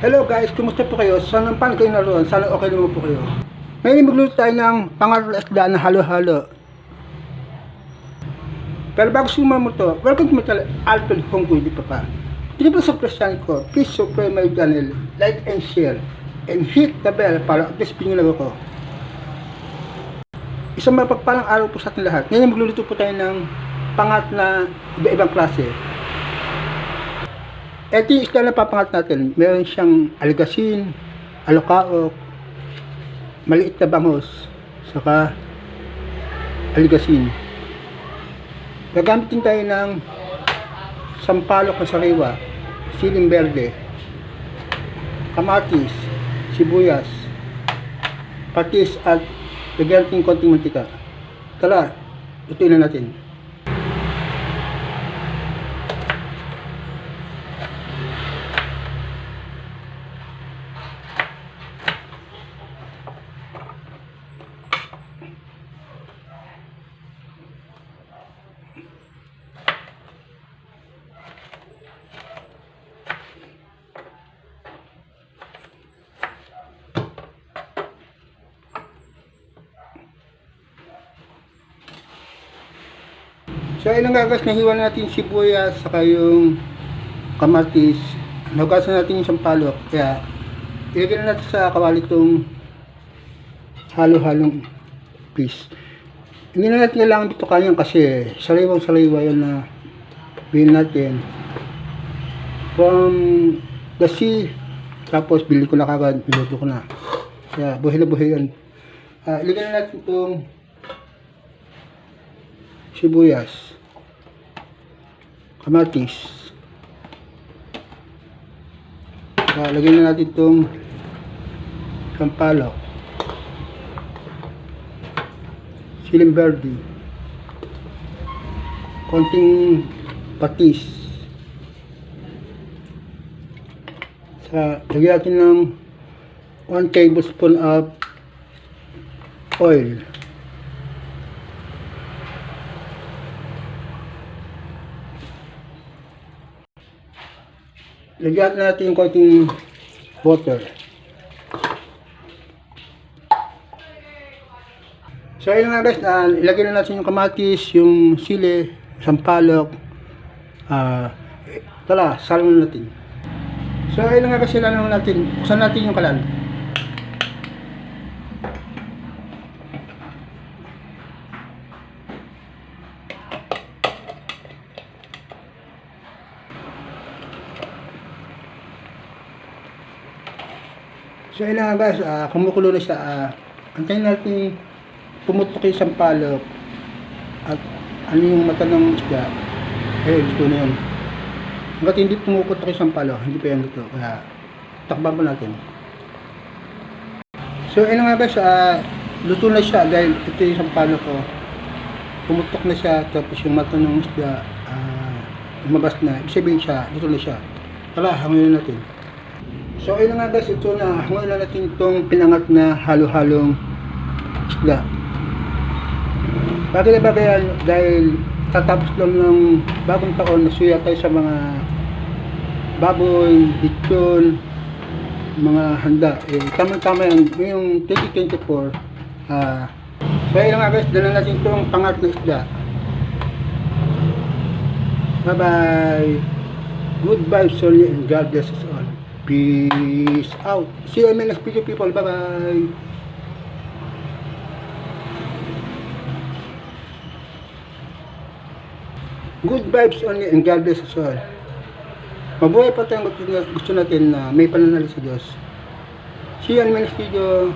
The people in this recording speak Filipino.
Hello guys, kumusta po kayo? Sana paano kayo naroon? Sana okay naman po kayo. Ngayon magluto tayo ng pangaral isda na halo-halo. Pero bago sumama mo to, welcome to my channel, Alton Hong Kong, di pa pa. Hindi pa sa presyan ko, please subscribe my channel, like and share, and hit the bell para updates pinyo lang ako. Isang mapagpalang araw po sa ating lahat. Ngayon magluluto po tayo ng pangat na iba-ibang klase. Ito yung isda na papangat natin. Meron siyang algasin, alokaok, maliit na bangos, saka algasin. Gagamit din tayo ng sampalok na sariwa, siling berde, kamatis, sibuyas, patis at lagyan natin konting mantika. Tara, lutuin na natin. So, ayun nga guys, nahiwa natin sibuyas, saka yung kamatis. Nahugasan natin yung sampalok. Kaya, ilagay na natin sa kawali itong halo-halong piece. Hindi na natin kailangan dito kanyang kasi sariwang sariwa yun na bilhin natin. From the sea, tapos bili ko na kagad, biluto ko na. Kaya, buhay na buhay yan. Ah, ilagay na natin itong sibuyas, kamatis. Saka lagyan na natin itong sampalok, siling verde, konting patis. Sa lagyan natin ng 1 tablespoon of oil. Lagyan natin yung konting water. So ayun nga guys, uh, ilagay na natin yung kamatis, yung sili, sampalok. Ah, eh, tala, salo na natin. So ayun nga guys, ilan natin, buksan natin yung kalan. So ayun nga guys, ah, kumukulo na siya. Uh, antayin natin pumutok yung sampalok at ano yung mata ng isda. Eh, gusto na yun. Hanggat hindi pumuputok yung sampalok, hindi pa yan luto. Kaya takpan po natin. So ayun nga guys, ah, luto na siya dahil ito yung sampalok ko. Pumutok na siya, tapos yung mata ng isda, ah, lumabas na. Ibig sabihin siya, luto na siya. Tara, hangin natin. So ayun nga guys, ito na ngayon na natin itong pinangat na halo-halong isda. Bagay na bagay yan dahil tatapos lang ng bagong taon nasuya tayo sa mga baboy, lechon, mga handa. Eh, tama-tama yan. Ngayong 2024, ah, so ayun nga guys, dala natin itong pangat na isda. Bye-bye! Good vibes only and God bless us all. Peace out. See you in my next video people. Bye bye. Good vibes only and God bless us all. Mabuhay pa tayong gusto, natin na may pananalig sa Diyos. See you in my next video.